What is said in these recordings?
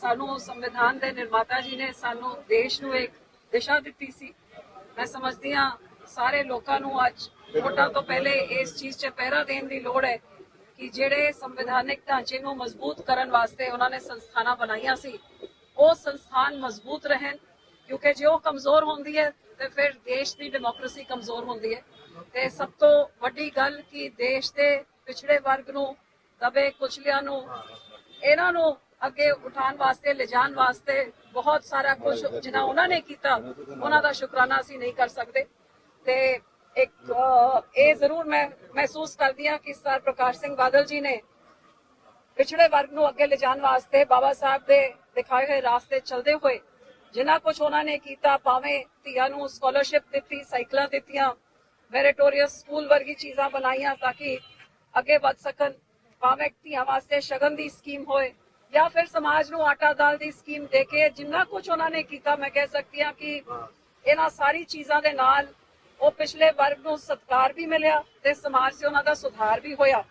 ਸਾਨੂੰ ਸੰਵਿਧਾਨ ਦੇ ਨਿਰਮਾਤਾ ਜੀ ਨੇ ਸਾਨੂੰ ਦੇਸ਼ ਨੂੰ ਇੱਕ ਦਿਸ਼ਾ ਦਿੱਤੀ ਸੀ। ਮੈਂ ਸਮਝਦੀ ਹਾਂ ਸਾਰੇ ਲੋਕਾਂ ਨੂੰ ਅੱਜ ਵੋਟਾਂ ਤੋਂ ਪਹਿਲੇ ਇਸ ਚੀਜ਼ 'ਚ ਪਹਿਰਾ ਦੇਣ ਦੀ ਲੋੜ ਹੈ ਕਿ ਜਿਹੜੇ ਸੰਵਿਧਾਨਿਕ ਢਾਂਚੇ ਨੂੰ ਮਜ਼ਬੂਤ ਕਰਨ ਵਾਸਤੇ ਉਹਨਾਂ ਨੇ ਸੰਸਥਾਨਾਂ ਬਣਾਈਆਂ ਸੀ, ਉਹ ਸੰਸਥਾਨ ਮਜ਼ਬੂਤ ਰਹਿਣ, ਕਿਉਂਕਿ ਜੇ ਉਹ ਕਮਜ਼ੋਰ ਹੁੰਦੀ ਹੈ, ਤੇ ਫਿਰ ਦੇਸ਼ ਦੀ ਡੈਮੋਕ੍ਰੇਸੀ ਕਮਜ਼ੋਰ ਹੁੰਦੀ ਹੈ। ਤੇ ਸਭ ਤੋਂ ਵੱਡੀ ਗੱਲ ਕਿ ਦੇਸ਼ ਦੇ ਪਿਛੜੇ ਵਰਗ ਨੂੰ, ਦਬੇ ਕੁਚਲਿਆਂ ਨੂੰ, ਇਹਨਾਂ ਨੂੰ ਅੱਗੇ ਉਠਾਉਣ ਵਾਸਤੇ, ਲਿਜਾਣ ਵਾਸਤੇ ਬਹੁਤ ਸਾਰਾ ਕੁਝ ਜਿਨਾ ਉਹਨਾਂ ਨੇ ਕੀਤਾ, ਉਹਨਾਂ ਦਾ ਸ਼ੁਕਰਾਨਾ ਅਸੀਂ ਨਹੀਂ ਕਰ ਸਕਦੇ। ਤੇ ਇੱਕ ਇਹ ਜ਼ਰੂਰ ਮੈਂ ਮਹਿਸੂਸ ਕਰਦੀ ਹਾਂ ਕਿ ਸਰ ਪ੍ਰਕਾਸ਼ ਸਿੰਘ ਬਾਦਲ ਜੀ ਨੇ ਪਿਛੜੇ ਵਰਗ ਨੂੰ ਅੱਗੇ ਲਿਜਾਣ ਵਾਸਤੇ ਬਾਬਾ ਸਾਹਿਬ ਦੇ ਦਿਖਾਏ ਹੋਏ ਰਾਸਤੇ ਚੱਲਦੇ ਹੋਏ ਜਿੰਨਾ ਕੁਝ ਉਹਨਾਂ ਨੇ ਕੀਤਾ, ਭਾਵੇਂ ਧੀਆਂ ਨੂੰ ਸਕਾਲਰਸ਼ਿਪ ਦਿੱਤੀ, ਸਾਈਕਲਾਂ ਦਿੱਤੀਆਂ ਮੈਰਿਟੋਰੀਅਸ ਸਕੂਲ ਵਰਗੀ ਚੀਜ਼ਾਂ ਬਣਾਈਆਂ ਤਾਂ ਕਿ ਅੱਗੇ ਵੱਧ ਸਕਣ, ਭਾਵੇਂ ਧੀਆਂ ਵਾਸਤੇ ਸ਼ਗਨ ਦੀ ਸਕੀਮ ਹੋਏ ਜਾਂ ਫਿਰ ਸਮਾਜ ਨੂੰ ਆਟਾ ਦਾਲ ਦੀ ਸਕੀਮ ਦੇ ਕੇ ਜਿੰਨਾ ਕੁਝ ਉਹਨਾਂ ਨੇ ਕੀਤਾ, ਮੈਂ ਕਹਿ ਸਕਦੀ ਹਾਂ ਕਿ ਇਹਨਾਂ ਸਾਰੀ ਚੀਜ਼ਾਂ ਦੇ ਨਾਲ ਉਹ ਪਿਛਲੇ ਵਰਗ ਨੂੰ ਸਤਕਾਰ ਵੀ ਮਿਲਿਆ ਤੇ ਸਮਾਜ 'ਚ ਉਹਨਾਂ ਦਾ ਸੁਧਾਰ ਵੀ ਹੋਇਆ।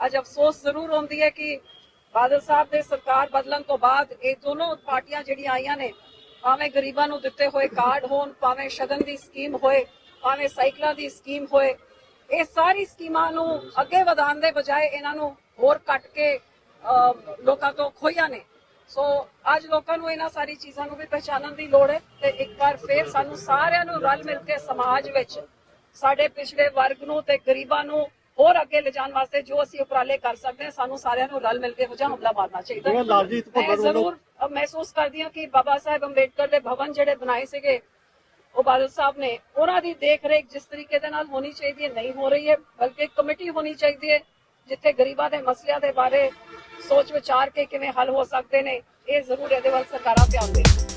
ਅੱਜ ਅਫਸੋਸ ਜ਼ਰੂਰ ਹੁੰਦੀ ਹੈ ਕਿ ਬਾਦਲ ਸਾਹਿਬ ਦੇ ਸਰਕਾਰ ਬਦਲਣ ਤੋਂ ਬਾਅਦ ਇਹ ਦੋਨੋਂ ਪਾਰਟੀਆਂ ਜਿਹੜੀਆਂ ਆਈਆਂ ਨੇ, ਭਾਵੇਂ ਗਰੀਬਾਂ ਨੂੰ ਦਿੱਤੇ ਹੋਏ ਕਾਰਡ ਹੋਣ, ਭਾਵੇਂ ਸ਼ਗਨ ਦੀ ਸਕੀਮ ਹੋਏ, ਭਾਵੇਂ ਸਾਈਕਲਾਂ ਦੀ ਸਕੀਮ ਹੋਏ, ਇਹ ਸਾਰੀ ਸਕੀਮਾਂ ਨੂੰ ਅੱਗੇ ਵਧਾਉਣ ਦੇ ਬਜਾਏ ਇਹਨਾਂ ਨੂੰ ਹੋਰ ਕੱਟ ਕੇ ਲੋਕਾਂ ਤੋਂ ਖੋਈਆਂ ਨੇ। ਸੋ ਅੱਜ ਲੋਕਾਂ ਨੂੰ ਇਹਨਾਂ ਸਾਰੀ ਚੀਜ਼ਾਂ ਨੂੰ ਵੀ ਪਹਿਚਾਨਣ ਦੀ ਲੋੜ ਹੈ ਤੇ ਇੱਕ ਵਾਰ ਫੇਰ ਸਾਨੂੰ ਸਾਰਿਆਂ ਨੂੰ ਰਲ ਮਿਲ ਕੇ ਸਮਾਜ ਵਿੱਚ ਸਾਡੇ ਪਿਛੜੇ ਵਰਗ ਨੂੰ ਤੇ ਗਰੀਬਾਂ ਨੂੰ ਹੋਰ ਅੱਗੇ ਲਿਜਾਣ ਵਾਸਤੇ ਜੋ ਅਸੀਂ ਉਪਰਾਲੇ ਕਰ ਸਕਦੇ ਹਾਂ ਸਾਨੂੰ ਸਾਰਿਆਂ ਨੂੰ ਰਲ ਮਿਲ ਕੇ ਹੋ ਜਾ ਹਮਲਾ ਮਾਰਨਾ ਚਾਹੀਦਾ ਭੁੱਲਰ ਵੱਲੋਂ ਜ਼ਰੂਰ ਮਹਿਸੂਸ ਕਰਦੀ ਹਾਂ ਕਿ ਬਾਬਾ ਸਾਹਿਬ ਅੰਬੇਡਕਰ ਦੇ ਭਵਨ ਜਿਹੜੇ ਬਣਾਏ ਸੀਗੇ ਉਹ ਬਾਦਲ ਸਾਹਿਬ ਨੇ ਉਹਨਾਂ ਦੀ ਦੇਖ ਰੇਖ ਜਿਸ ਤਰੀਕੇ ਦੇ ਨਾਲ ਹੋਣੀ ਚਾਹੀਦੀ ਹੈ ਨਹੀਂ ਹੋ ਰਹੀ ਹੈ ਬਲਕਿ ਕਮੇਟੀ ਹੋਣੀ ਚਾਹੀਦੀ ਹੈ। ਜਿੱਥੇ ਗਰੀਬਾਂ ਦੇ ਮਸਲਿਆਂ ਦੇ ਬਾਰੇ ਸੋਚ ਵਿਚਾਰ ਕੇ ਕਿਵੇਂ ਹੱਲ ਹੋ ਸਕਦੇ ਨੇ, ਇਹ ਜ਼ਰੂਰ ਇਹਦੇ ਵੱਲ ਸਰਕਾਰਾਂ ਧਿਆਨ ਦੇਣ।